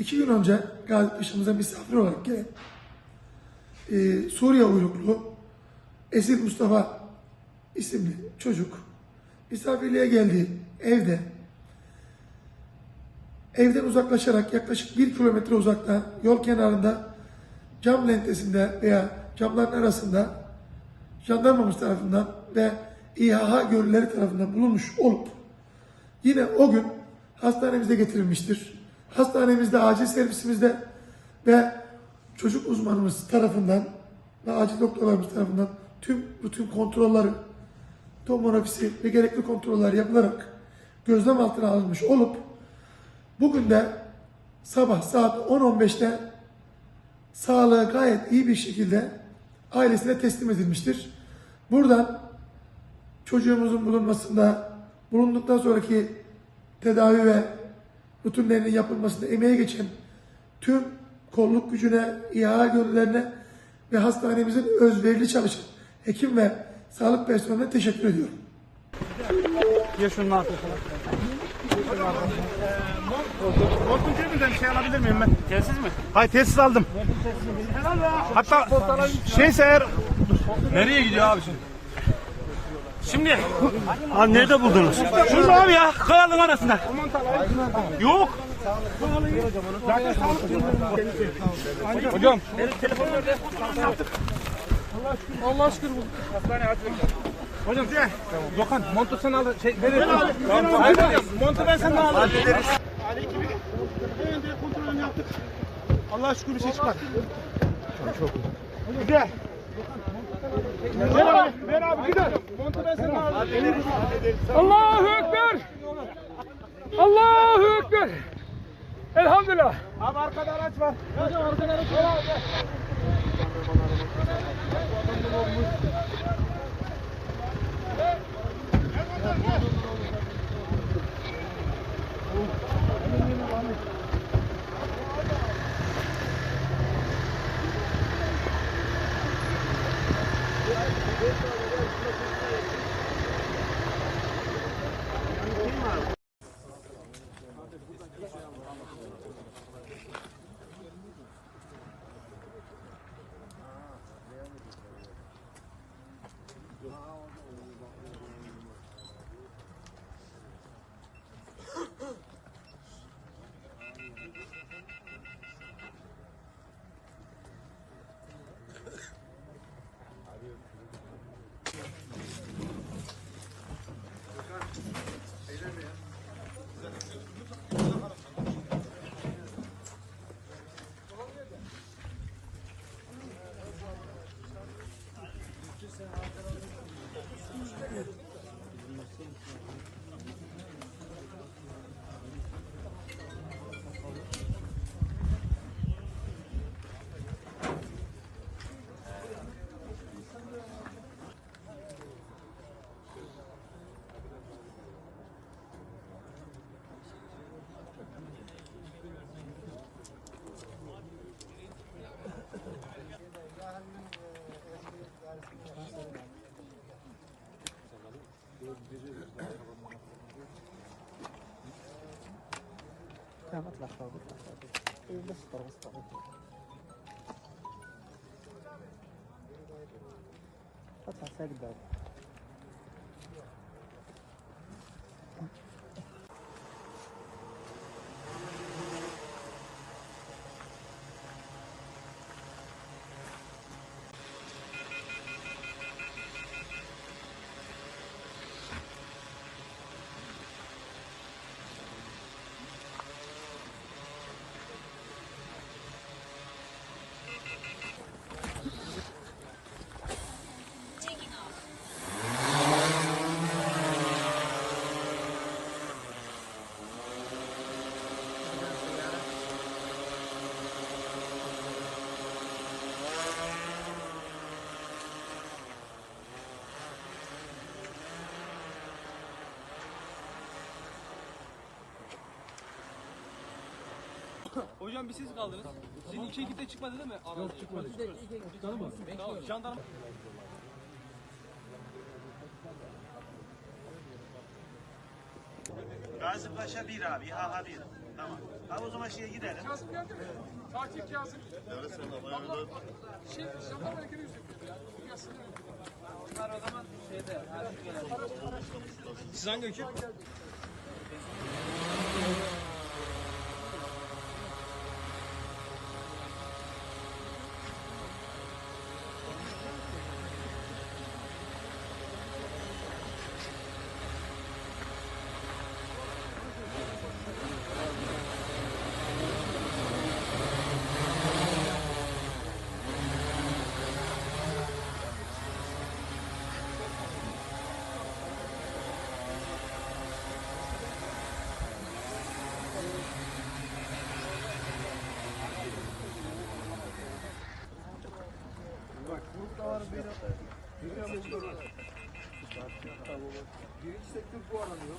iki gün önce Gazi Paşa'mıza misafir olarak gelen e, Suriye uyruklu Esir Mustafa isimli çocuk misafirliğe geldiği evde evden uzaklaşarak yaklaşık bir kilometre uzakta yol kenarında cam lentesinde veya camların arasında jandarmamız tarafından ve İHH görevlileri tarafından bulunmuş olup yine o gün hastanemize getirilmiştir. Hastanemizde, acil servisimizde ve çocuk uzmanımız tarafından ve acil doktorlarımız tarafından tüm rutin kontrolleri, tomografisi ve gerekli kontroller yapılarak gözlem altına alınmış olup bugün de sabah saat 10.15'te sağlığı gayet iyi bir şekilde ailesine teslim edilmiştir. Buradan çocuğumuzun bulunmasında, bulunduktan sonraki tedavi ve rutinlerinin yapılmasında emeği geçen tüm kolluk gücüne, İHA gönüllerine ve hastanemizin özverili çalışan hekim ve sağlık personeline teşekkür ediyorum. Ya şunun altı Korkun cebinden şey alabilir miyim ben? Telsiz mi? Hayır telsiz aldım. Hatta şeyse eğer... Nereye gidiyor abi şimdi? Şimdi... Abi nerede buldunuz? Şurada abi ya kayanın arasında. Yok. Hocam Allah şükür bulduk. Hastaneye hadi. Hocam gel. Dokan montu sen al. Şey. Tamam, tamam. Montu ben senden alırım. Ali ekibi. Kontrolünü yaptık. Allah şükür bir şey çıkmadı. Çok Güzel. Ver abi, ver abi gider. Montu ben senden alırım. Allahu Ekber. Allahu Ekber. Elhamdülillah. Abi arkada araç var. Hocam arkada araç var. لا ما طلع خابط بس طر بس طر اطلع ساق الباب hocam bir siz kaldınız. Sizin iki ekip de çıkmadı değil mi? Yok çıkmadı. Çıkalım mı? Tamam. Jandarma Gazi Paşa 1 abi, İHA 1. Tamam. Abi o zaman şeye gidelim. Kazım geldi mi? Fatih Kazım. Evet sen de bayağı Şey, jandarma hareketi yüzüyor ya. Bunlar o zaman şeyde. Siz hangi ekip? Birinci sektör bu aranıyor.